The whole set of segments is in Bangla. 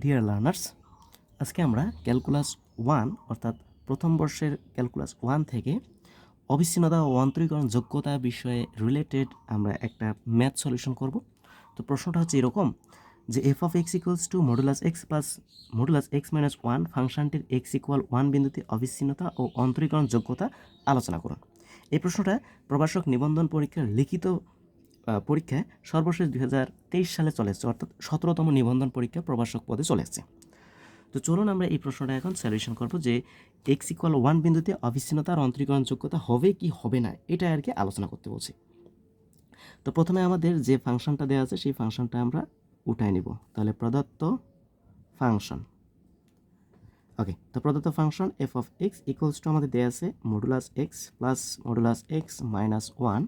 ডিয়ার লার্নার্স আজকে আমরা ক্যালকুলাস ওয়ান অর্থাৎ প্রথম বর্ষের ক্যালকুলাস ওয়ান থেকে অবিচ্ছিন্নতা ও অন্তরীকরণ যোগ্যতা বিষয়ে রিলেটেড আমরা একটা ম্যাথ সলিউশন করব। তো প্রশ্নটা হচ্ছে এরকম যে F of X equals to modulus X plus modulus X minus one ফাংশনটির এক্স ইকুয়াল ওয়ান বিন্দুতে অবিচ্ছিন্নতা ও অন্তরীকরণ যোগ্যতা আলোচনা করুন। এই প্রশ্নটা প্রভাষক নিবন্ধন পরীক্ষার লিখিত পরীক্ষায় সর্বশেষ দু হাজার তেইশ সালে চলে এসেছে, অর্থাৎ সতেরোতম নিবন্ধন পরীক্ষা প্রভাষক পদে চলে এসেছে। তো চলুন আমরা এই প্রশ্নটা এখন সলিউশন করব যে এক্স ইকুয়াল ওয়ান বিন্দুতে অবিচ্ছিন্নতা আর অন্তরীকরণ যোগ্যতা হবে কি হবে না এটা আর কি আলোচনা করতে বলছি। তো প্রথমে আমাদের যে ফাংশনটা দেওয়া আছে, সেই ফাংশনটা আমরা উঠাই নিব। তাহলে প্রদত্ত ফাংশন, ওকে, তো প্রদত্ত function F of X equals to আমাদের দেওয়া আছে modulus X plus modulus X minus one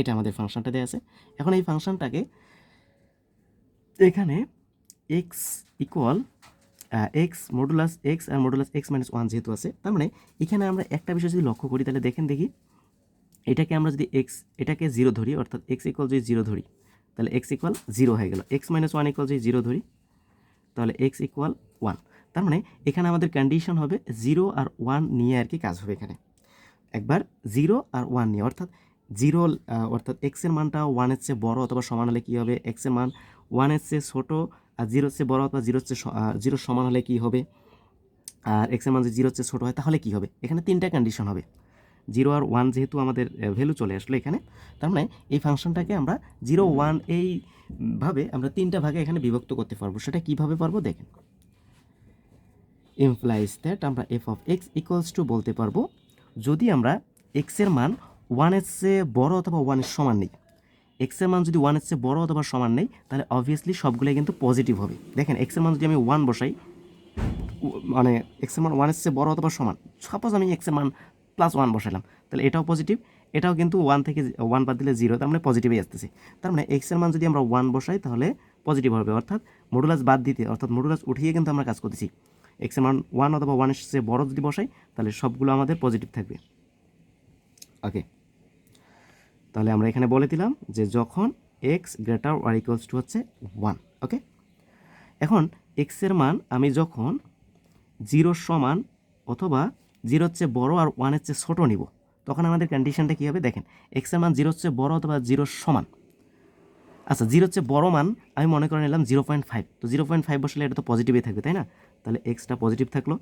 এটা আমাদের ফাংশনটা দেওয়া আছে। এখন এই ফাংশনটাকে এখানে X equal X modulus X আর মডুলাস এক্স মাইনাস ওয়ান যেহেতু আছে, তার মানে এখানে আমরা একটা বিষয় যদি লক্ষ্য করি, তাহলে দেখেন দেখি, এটাকে আমরা যদি এক্স এটাকে জিরো ধরি, অর্থাৎ এক্স ইকুয়াল যদি জিরো ধরি, তাহলে এক্স ইকুয়াল জিরো হয়ে গেল। এক্স মাইনাস ওয়ান ইকুয়াল যদি জিরো ধরি, তাহলে এক্স ইকুয়াল ওয়ান তার মানে এখানে আমাদের কন্ডিশন হবে জিরো আর ওয়ান নিয়ে আর কি কাজ হবে এখানে। একবার জিরো আর ওয়ান নিয়ে, অর্থাৎ জিরো অর্থাৎ এক্সের মানটা ওয়ানের চেয়ে বড় অথবা সমান হলে কী হবে? এক্সের মান ওয়ানের চেয়ে ছোটো আর জিরোর চেয়ে বড় অথবা জিরোর চেয়ে জিরো সমান হলে কী হবে? আর এক্সের মান যদি জিরোর চেয়ে ছোটো হয়, তাহলে কী হবে? এখানে তিনটা কন্ডিশন হবে। জিরো আর ওয়ান যেহেতু আমাদের ভ্যালু চলে আসলো এখানে, তার মানে এই ফাংশনটাকে আমরা জিরো ওয়ান এইভাবে আমরা তিনটা ভাগে এখানে বিভক্ত করতে পারব। সেটা কীভাবে পারব? দেখেন। ইমপ্লাইজ দ্যাট আমরা F of X equals to বলতে পারব, যদি আমরা এক্সের মান ওয়ানের চেয়ে বড় অথবা ওয়ানের সমান নেই। এক্সের মান যদি ওয়ানের চেয়ে বড় অথবা সমান নেই, তাহলে অবভিয়াসলি সবগুলোই কিন্তু পজিটিভ হবে। দেখেন এক্সের মান যদি আমি ওয়ান বসাই মানে এক্সের মান ওয়ানের চেয়ে বড় অথবা সমান সাপোজ আমি এক্সের মান প্লাস ওয়ান বসালাম তাহলে এটাও পজিটিভ এটাও কিন্তু ওয়ান থেকে ওয়ান বাদ দিলে জিরো তার মানে পজিটিভই আসতেছে। তার মানে এক্সের মান যদি আমরা ওয়ান বসাই, তাহলে পজিটিভ হবে। অর্থাৎ মডুলাস বাদ দিতে, অর্থাৎ মডুলাস উঠিয়ে কিন্তু আমরা কাজ করতেছি। এক্সের মান ওয়ান অথবা ওয়ানের চেয়ে বড় যদি বসাই, তাহলে সবগুলো আমাদের পজিটিভ থাকবে। ওকে তাহলে আমরা এখানে বলে দিলাম যে যখন X greater or equals to হচ্ছে ওয়ান ওকে এখন এক্সের মান আমি যখন জিরোর সমান অথবা জিরোর চেয়ে বড় আর ওয়ানের চেয়ে ছোটো নিব, তখন আমাদের কন্ডিশনটা কী হবে? দেখেন এক্সের মান জিরোর চেয়ে বড় অথবা জিরোর সমান। আচ্ছা জিরোর চেয়ে বড় মান আমি মনে করে নিলাম জিরো পয়েন্ট ফাইভ তো জিরো পয়েন্ট ফাইভ বসলে এটা তো পজিটিভই থাকবে, তাই না? তাহলে এক্সটা পজিটিভ থাকল।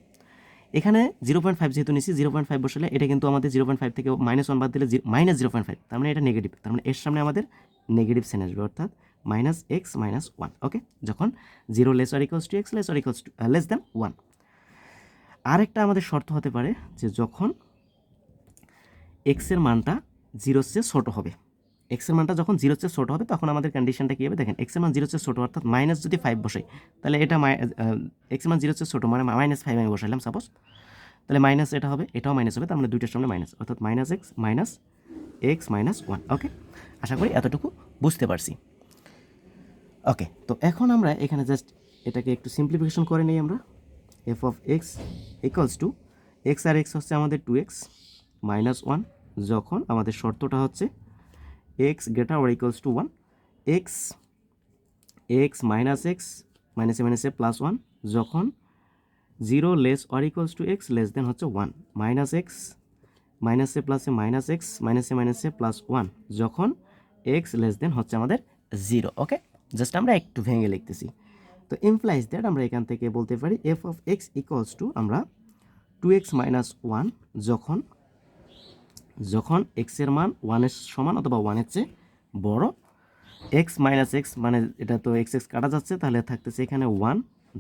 এখানে জিরো পয়েন্ট ফাইভ যেহেতু নিচ্ছি জিরো পয়েন্ট ফাইভ বসলে এটা কিন্তু আমাদের জিরো পয়েন্ট ফাইভ থেকে মাইনাস ওয়ান বাদ দিলে মাইনাস জিরো পয়েন্ট ফাইভ। তার মানে এটা নেগেটিভ তার মানে এর সামনে আমাদের নেগেটিভ সেন আসবে, অর্থাৎ minus X minus one okay যখন zero less or equals to X less or equals to less than one আরেকটা আমাদের শর্ত হতে পারে যে যখন এক্সের মানটা জিরোর চেয়ে ছোটো হবে এক্সের মানটা যখন জিরোর চেয়ে ছোটো হবে, তখন আমাদের কন্ডিশনটা কী হবে? দেখেন এক্সের মান জিরোর চেয়ে ছোটো, অর্থাৎ মাইনাস যদি ফাইভ বসাই তাহলে এটা এক্সের মান জিরোর চেয়ে ছোটো মানে মাইনাস ফাইভ আমি বসাইলাম সাপোজ তাহলে মাইনাস এটা হবে, এটাও মাইনাস হবে, তার মানে দুইটার সামনে মাইনাস অর্থাৎ minus X minus X minus one okay আশা করি এতটুকু বুঝতে পারছি। ওকে তো এখন আমরা এখানে জাস্ট এটাকে একটু সিম্পলিফিকেশন করে নিই আমরা। F of X equals to X R X হচ্ছে আমাদের টু এক্স মাইনাস ওয়ান যখন আমাদের শর্তটা হচ্ছে X greater or equals to one X X minus X মাইনাসে মাইনাসে প্লাস ওয়ান যখন zero less or equals to X less than হচ্ছে ওয়ান মাইনাস এক্স মাইনাসে প্লাসে মাইনাস এক্স মাইনাসে মাইনাসে প্লাস ওয়ান যখন এক্স লেস দেন হচ্ছে আমাদের জিরো ওকে জাস্ট আমরা একটু ভেঙে লিখতেছি। তো ইমপ্লাইজ দ্যাট আমরা এখান থেকে বলতে পারি F of X equals to আমরা টু এক্স মাইনাস ওয়ান যখন যখন এক্সের মান ওয়ানের সমান অথবা ওয়ানের চেয়ে বড় এক্স মাইনাস এক্স মানে এটা তো এক্স এক্স কাটা যাচ্ছে, তাহলে থাকতেছে এখানে ওয়ান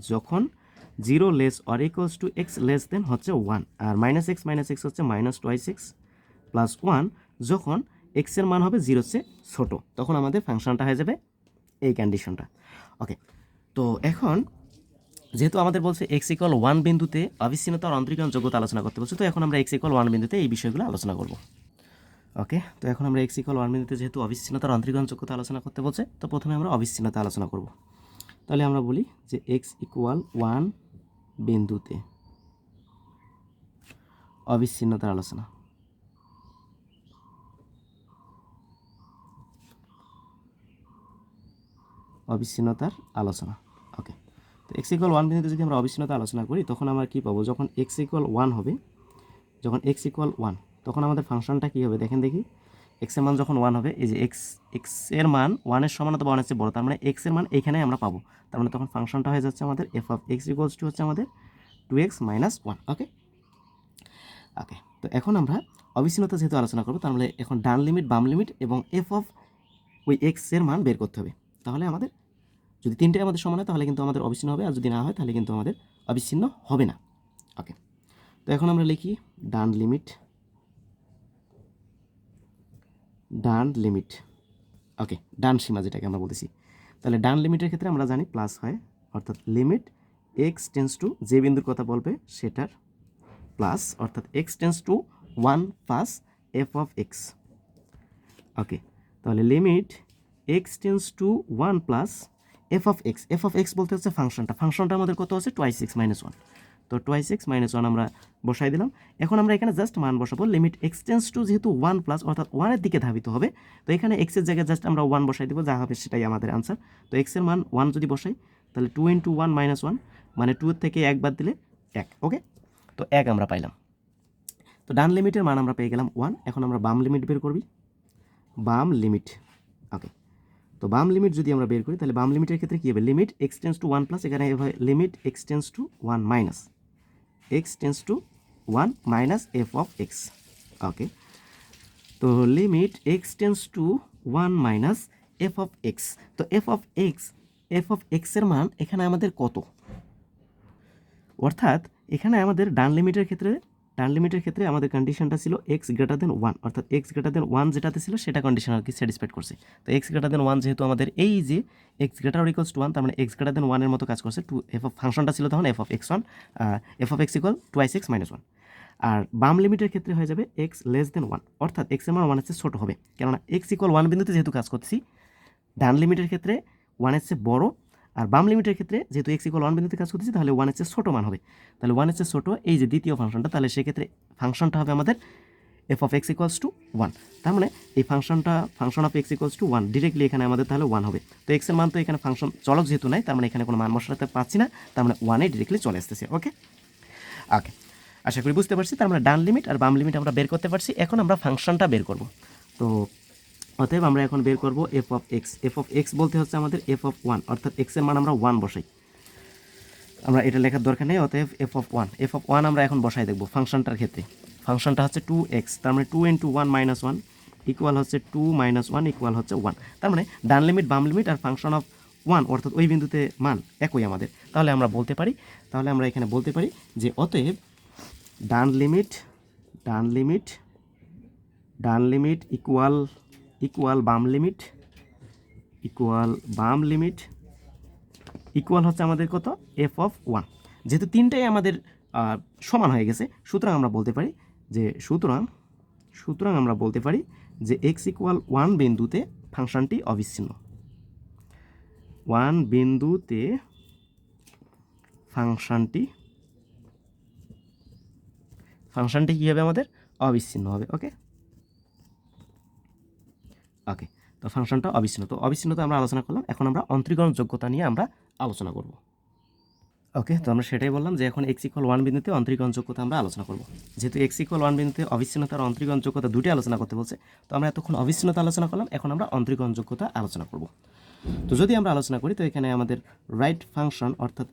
যখন zero less or equals to X less than হচ্ছে ওয়ান আর মাইনাস এক্স মাইনাস এক্স হচ্ছে minus twice X plus one যখন এক্সের মান হবে জিরোর চেয়ে ছোটো, তখন আমাদের ফাংশনটা হয়ে যাবে এই কন্ডিশনটা ওকে তো এখন যেহেতু আমাদের বলছে এক্স ইকল ওয়ান বিন্দুতে অবিচ্ছিন্নতা আর অন্তরীকরণ যোগ্যতা আলোচনা করতে বলছে, তো এখন আমরা এক্স ইকল ওয়ান বিন্দুতে এই বিষয়গুলো আলোচনা করব। ওকে তো এখন আমরা এক্স ইকল ওয়ান বিন্দুতে যেহেতু অবিচ্ছিন্নতার অন্তরীকরণ যোগ্যতা আলোচনা করতে বলছে, তো প্রথমে আমরা অবিচ্ছিন্নতা আলোচনা করব। তাহলে আমরা বলি যে এক্স ইকুয়াল ওয়ান বিন্দুতে অবিচ্ছিন্নতার আলোচনা। অবিচ্ছিন্নতার আলোচনা। ওকে এক্স ইকুয়াল ওয়ান বিন্দুতে যদি আমরা অবিচ্ছিন্নতা আলোচনা করি, তখন আমরা কী পাবো? যখন এক্স ইকুয়াল ওয়ান হবে, যখন এক্স ইকুয়াল ওয়ান তখন আমাদের ফাংশনটা কী হবে? দেখেন দেখি। এক্সের মান যখন ওয়ান হবে, এই যে এক্স এক্সের মান ওয়ানের সমান অথবা ওয়ানের চেয়ে বড়, তার মানে এক্সের মান এইখানে আমরা পাবো। তার মানে তখন ফাংশনটা হয়ে যাচ্ছে আমাদের F of X equals to হচ্ছে আমাদের two X minus one okay okay তো এখন আমরা অবিচ্ছিন্নতা যেহেতু আলোচনা করব তাহলে এখন ডান লিমিট বাম লিমিট এবং এফ অফ ওই এক্সের মান বের করতে হবে। তাহলে আমাদের যদি তিনটে আমাদের সমান হয়, তাহলে কিন্তু আমাদের অবিচ্ছিন্ন হবে। আর যদি না হয়, তাহলে কিন্তু আমাদের অবিচ্ছিন্ন হবে না। ওকে তো এখন আমরা লিখি ডান লিমিট। ডান লিমিট। ওকে ডান সীমা যেটাকে আমরা বলতেছি। তাহলে ডান লিমিটের ক্ষেত্রে আমরা জানি প্লাস হয়, অর্থাৎ লিমিট এক্স টেন্স টু যে বিন্দুর কথা বলবে, সেটার প্লাস অর্থাৎ X tends to one plus F of X okay তাহলে limit X tends to one plus F of X F of X বলতে হচ্ছে ফাংশনটা। ফাংশনটা আমাদের কত আছে? টোয়াই সিক্স মাইনাস ওয়ান তো টোয়াই সিক্স মাইনাস ওয়ান আমরা বসাই দিলাম। এখন আমরা এখানে জাস্ট মান বসাবো। লিমিট এক্সটেন্স টু যেহেতু ওয়ান প্লাস অর্থাৎ ওয়ানের দিকে ধাবিত হবে, তো এখানে এক্সের জায়গায় জাস্ট আমরা ওয়ান বসাই দেবো, যা হবে সেটাই আমাদের আনসার তো এক্সের মান ওয়ান যদি বসাই, তাহলে two into one minus one মানে টু থেকে এক বাদ দিলে এক ওকে তো এক আমরা পাইলাম। তো ডান লিমিটের মান আমরা পেয়ে গেলাম ওয়ান এখন আমরা বাম লিমিট বের করবি। বাম লিমিট ওকে তো বাম লিমিট যদি আমরা বের করি, তাহলে বাম লিমিটের ক্ষেত্রে কী হবে? Limit X tends to one plus এখানে এভাবে limit X tends to one minus X tends to one minus F of X okay তো limit X tends to one minus F of X তো F of X F of এক্সের মান এখানে আমাদের কত? অর্থাৎ এখানে আমাদের ডান লিমিটের ক্ষেত্রে ডান লিমিটের ক্ষেত্রে আমাদের কন্ডিশনটা ছিল এক্স গ্রেটার দেন ওয়ান অর্থাৎ এক্স গ্রেটার দেন ওয়ান যেটাতে ছিল সেটা কন্ডিশন আর কি স্যাটিসফাইড করছে। তো এক্স গ্রেটার দেন ওয়ান যেহেতু আমাদের এই যে X greater equals to one তার মানে এক্স গ্রেটার দেন ওয়ানের মতো কাজ করছে টু এফ অফ ফাংশনটা ছিল তখন F of X one F of X equal to I six minus one আর বাম লিমিটের ক্ষেত্রে হয়ে যাবে এক্স লেস দেন ওয়ান অর্থাৎ এক্সের মান ওয়ানের চেয়ে ছোটো হবে। কেননা এক্স ইকুয়াল ওয়ান বিন্দুতে যেহেতু কাজ করছি ডান লিমিটের ক্ষেত্রে ওয়ানের চেয়ে বড় আর বাম লিমিটের ক্ষেত্রে যেহেতু এক্স ইকুয়াল ওয়ান বিন্দুতে কাজ করতেছি, তাহলে ওয়ানের চেয়ে ছোটো মান হবে। তাহলে ওয়ানের চেয়ে ছোটো এই যে দ্বিতীয় ফাংশনটা, তাহলে সেক্ষেত্রে ফাংশনটা হবে আমাদের F of X equals to one তার মানে এই ফাংশনটা, function of X equals to one directly এখানে আমাদের তাহলে ওয়ান হবে। তো এক্সের মান তো এখানে ফাংশন চলক যেহেতু নাই, তার মানে এখানে কোনো মান মশলাতে পাচ্ছি না, তার মানে ওয়ানে ডিরেক্টলি চলে আসতেছে ওকে ওকে আশা করি বুঝতে পারছি। তার মানে ডান লিমিট আর বাম লিমিট আমরা বের করতে পারছি। এখন আমরা ফাংশনটা বের করব। তো অতএব আমরা এখন বের করব f of x f of x বলতে হচ্ছে আমাদের এফ অফ ওয়ান অর্থাৎ এক্সের মান আমরা ওয়ান বসাই। আমরা এটা লেখার দরকার নেই, অতএব f of one f of one আমরা এখন বসাই দেখব ফাংশনটার ক্ষেত্রে। ফাংশনটা হচ্ছে টু এক্স তার মানে two into one minus one equal হচ্ছে টু মাইনাস ওয়ান ইকুয়াল হচ্ছে ওয়ান তার মানে ডান লিমিট বাম লিমিট আর ফাংশন অফ ওয়ান অর্থাৎ ওই বিন্দুতে মান একই আমাদের। তাহলে আমরা বলতে পারি, তাহলে আমরা এখানে বলতে পারি যে অতএব ডান লিমিট ডান লিমিট ডান লিমিট ইকুয়াল ইকুয়াল বাম লিমিট, ইকুয়াল বাম লিমিট, ইকুয়াল হচ্ছে আমাদের কত? এফ অফ ওয়ান যেহেতু তিনটাই আমাদের সমান হয়ে গেছে, সুতরাং আমরা বলতে পারি যে, সুতরাং সুতরাং আমরা বলতে পারি যে এক্স ইকুয়াল ওয়ান বিন্দুতে ফাংশনটি অবিচ্ছিন্ন। ওয়ান বিন্দুতে ফাংশনটি ফাংশনটি কী হবে আমাদের? অবিচ্ছিন্ন হবে ওকে ওকে তো ফাংশনটা অবিচ্ছিন্ন। তো অবিচ্ছিন্নতা আমরা আলোচনা করলাম। এখন আমরা অন্তরীকরণ যোগ্যতা নিয়ে আমরা আলোচনা করব। ওকে তো আমরা সেটাই বললাম যে এখন এক্স ইকুয়াল ওয়ান বিন্দুতে অন্তরীকরণ যোগ্যতা আমরা আলোচনা করব। যেহেতু এক্স ইকুয়াল ওয়ান বিন্দুতে অবিচ্ছিন্নতার অন্তরীকরণ যোগ্যতা দুটি আলোচনা করতে বলছে, তো আমরা এতক্ষণ অবিচ্ছিন্নতা আলোচনা করলাম, এখন আমরা অন্তরীকরণ যোগ্যতা আলোচনা করব। তো যদি আমরা আলোচনা করি, তো এখানে আমাদের রাইট ফাংশন অর্থাৎ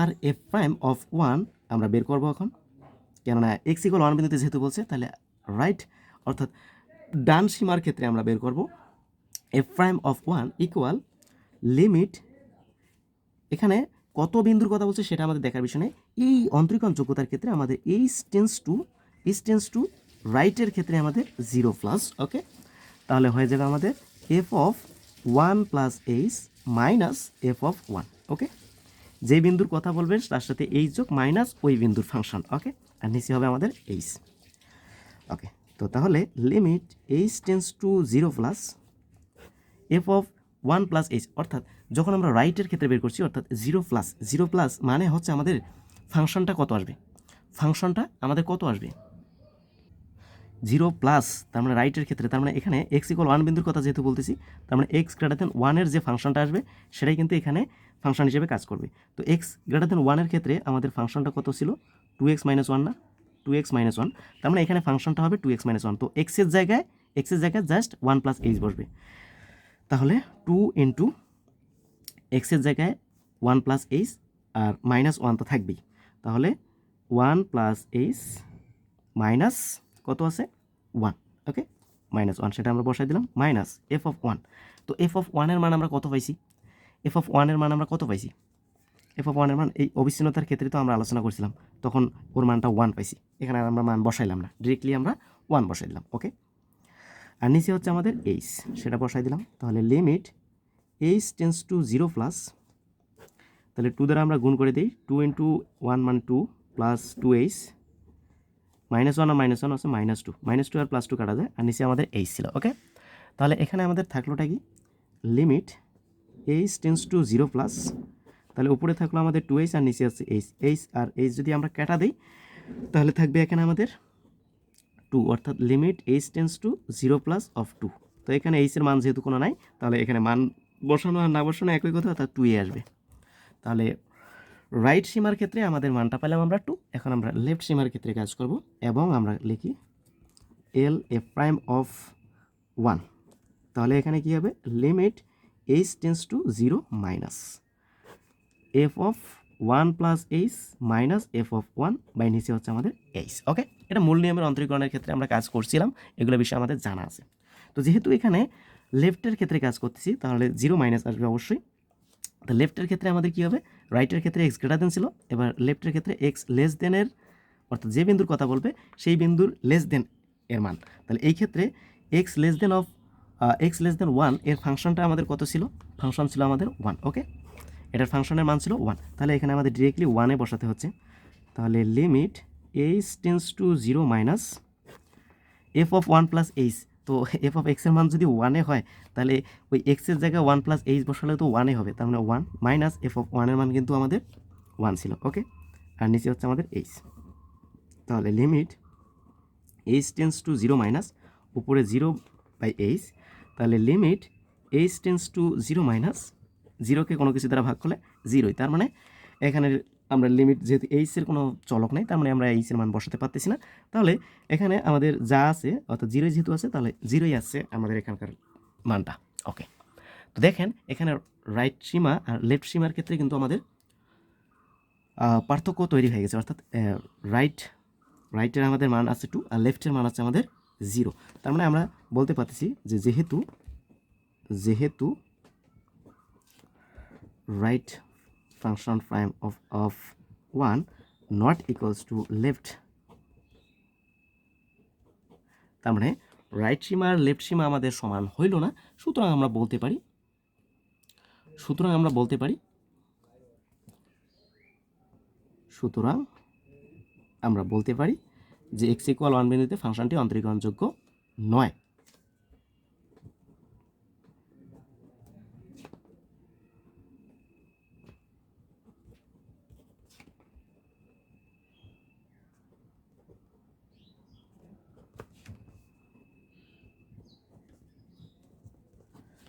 আর এফ প্রাইম অফ ওয়ান আমরা বের করব এখন। কেননা এক্স ওয়ান বিন্দুতে যেহেতু বলছে, তাহলে রাইট অর্থাৎ ডান সীমার ক্ষেত্রে আমরা বের করব। F prime of one equal limit, এখানে কত বিন্দুর কথা বলছে সেটা আমাদের দেখার বিষয় নেই। এই অন্তরীকরণ যোগ্যতার ক্ষেত্রে আমাদের এই tends to is tends to রাইটের ক্ষেত্রে আমাদের জিরো প্লাস ওকে তাহলে হয়ে যাবে আমাদের f of one plus h minus f of one okay যে বিন্দুর কথা বলবেন তার সাথে এইচ যোগ মাইনাস ওই বিন্দুর ফাংশন ওকে আর নিচে হবে আমাদের এইচ ওকে তো তাহলে limit h tends to zero plus f of one plus h অর্থাৎ যখন আমরা রাইটের ক্ষেত্রে বের করছি, অর্থাৎ জিরো প্লাস জিরো প্লাস মানে হচ্ছে আমাদের ফাংশনটা কত আসবে? ফাংশনটা আমাদের কত আসবে? জিরো প্লাস তার মানে রাইটের ক্ষেত্রে, তার মানে এখানে এক্স ইকুয়াল ওয়ান বিন্দুর কথা যেহেতু বলতেছি, তার মানে এক্স গ্রেটার দেন ওয়ানের যে ফাংশনটা আসবে, সেটাই কিন্তু এখানে ফাংশন হিসেবে কাজ করবে। তো এক্স গ্রেটার দেন ওয়ানের ক্ষেত্রে আমাদের ফাংশনটা কত ছিল? টু এক্স মাইনাস ওয়ান না? টু এক্স মাইনাস ওয়ান তার মানে এখানে ফাংশনটা হবে টু এক্স মাইনাস ওয়ান তো এক্সের জায়গায় এক্সের জায়গায় জাস্ট ওয়ান প্লাস এইচ বসবে। তাহলে টু ইন্টু এক্সের জায়গায় ওয়ান প্লাস এইচ আর মাইনাস ওয়ান তো থাকবেই। তাহলে ওয়ান প্লাস এইচ মাইনাস কত আছে? ওয়ান ওকে মাইনাস ওয়ান সেটা আমরা বসাই দিলাম মাইনাস এফ অফ ওয়ান তো এফ অফ ওয়ানের মান আমরা কত পাইছি? এফ অফ ওয়ানের মান আমরা কত পাইছি? এফ অফ ওয়ানের মান, এই অবিচ্ছিন্নতার ক্ষেত্রে তো আমরা আলোচনা করছিলাম, তখন ওর মানটা ওয়ান পাইছি। এখানে আমরা মান বসাইলাম না ডিরেক্টলি আমরা ওয়ান বসাই দিলাম ওকে আর নিচে হচ্ছে আমাদের এইচ সেটা বসাই দিলাম। তাহলে limit h tends to zero plus তাহলে টু দ্বারা আমরা গুণ করে দিই টু ইন্টু ওয়ান মান two plus two h minus one আর মাইনাস ওয়ান আছে মাইনাস টু মাইনাস টু আর প্লাস টু কাটা যায়, আর নিচে আমাদের এইচ ছিল ওকে তাহলে এখানে আমাদের থাকলোটা কি? Limit h tends to zero plus তাহলে উপরে থাকল আমাদের টু এইচ আর নিচে আছে এইচ এইচ আর এইচ যদি আমরা কাটা দিই, তাহলে থাকবে এখানে আমাদের টু অর্থাৎ limit h tends to zero plus of two তো এখানে এইচের মান যেহেতু কোনো নাই, তাহলে এখানে মান বসানো আর না বসানো একই কথা অর্থাৎ টুই আসবে। তাহলে রাইট সীমার ক্ষেত্রে আমাদের মানটা পেলাম আমরা টু এখন আমরা লেফট সীমার ক্ষেত্রে কাজ করব, এবং আমরা লিখি l a prime of one তাহলে এখানে কী হবে? Limit h tends to zero minus f of one plus h minus f of one by নিচে হচ্ছে আমাদের এইচ ওকে এটা মূল নিয়মের অন্তরীকরণের ক্ষেত্রে আমরা কাজ করছিলাম, এগুলো বিষয়ে আমাদের জানা আছে। তো যেহেতু এখানে লেফটের ক্ষেত্রে কাজ করতেছি, তাহলে জিরো মাইনাস আসবে অবশ্যই। তো লেফটের ক্ষেত্রে আমাদের কী হবে? রাইটের ক্ষেত্রে এক্স গ্রেটার দেন ছিল, এবার লেফটের ক্ষেত্রে এক্স লেস দেনের অর্থাৎ যে বিন্দুর কথা বলবে, সেই বিন্দুর লেস দেন এর মান। তাহলে এই ক্ষেত্রে x less than of x less than ওয়ানের ফাংশনটা আমাদের কত ছিল? ফাংশন ছিল আমাদের ওয়ান ওকে এটার ফাংশনের মান ছিল ওয়ান তাহলে এখানে আমাদের ডিরেক্টলি ওয়ানে বসাতে হচ্ছে। তাহলে limit h tends to zero minus f of one plus h তো এফ অফ এক্সের মান যদি ওয়ানে হয়, তাহলে ওই এক্সের জায়গায় ওয়ান প্লাস এইচ বসালে তো ওয়ানে হবে। তার মানে ওয়ান মাইনাস এফ অফ ওয়ানের মান কিন্তু আমাদের ওয়ান ছিল ওকে আর নিচে হচ্ছে আমাদের এইচ তাহলে limit h tends to zero minus উপরে জিরো বাই এইচ তাহলে limit h tends to zero minus জিরোকে কোনো কিছু দ্বারা ভাগ করলে জিরোই তার মানে এখানে আমরা লিমিট যেহেতু এইচের কোনো চলক নেই, তার মানে আমরা এইচের মান বসাতে পারতেছি না। তাহলে এখানে আমাদের যা আছে, অর্থাৎ জিরোই যেহেতু আছে, তাহলে জিরোই আছে আমাদের এখানকার মানটা। ওকে তো দেখেন, এখানে রাইট সীমা আর লেফট সীমার ক্ষেত্রে কিন্তু আমাদের পার্থক্য তৈরি হয়ে গেছে। অর্থাৎ রাইট রাইটের আমাদের মান আছে টু আর লেফটের মান আছে আমাদের জিরো তার মানে আমরা বলতে পারতেছি যে যেহেতু যেহেতু right function prime of of one not equals to left তার মানে রাইট সীমা আর লেফট সীমা আমাদের সমান হইল না, সুতরাং আমরা বলতে পারি, সুতরাং আমরা বলতে পারি, সুতরাং আমরা বলতে পারি যে এক্স ইকুয়াল ওয়ান বিন্দুতে ফাংশনটি অন্তরীকরণযোগ্য নয়।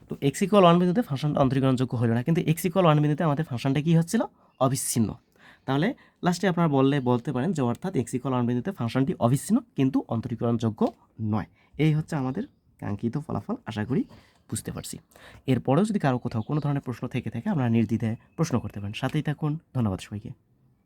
তো এক্স ইকুয়াল ওয়ান বিন্দুতে ফাংশনটা অন্তরীকরণযোগ্য হলো না। কিন্তু এক্স ইকুয়াল ওয়ান বিন্দুতে আমাদের ফাংশনটা কী হচ্ছিল? অবিচ্ছিন্ন। তাহলে লাস্টে আপনারা বললে, বলতে পারেন যে অর্থাৎ এক্স ইকুয়াল ওয়ান বিন্দুতে ফাংশনটি অবিচ্ছিন্ন, কিন্তু অন্তরীকরণযোগ্য নয়। এই হচ্ছে আমাদের কাঙ্ক্ষিত ফলাফল, আশা করি বুঝতে পারছি। এরপরেও যদি কারও কোথাও কোনো ধরনের প্রশ্ন থেকে থাকে, আপনারা নির্দ্বিধায় প্রশ্ন করতে পারেন। সাথেই থাকুন, ধন্যবাদ সবাইকে।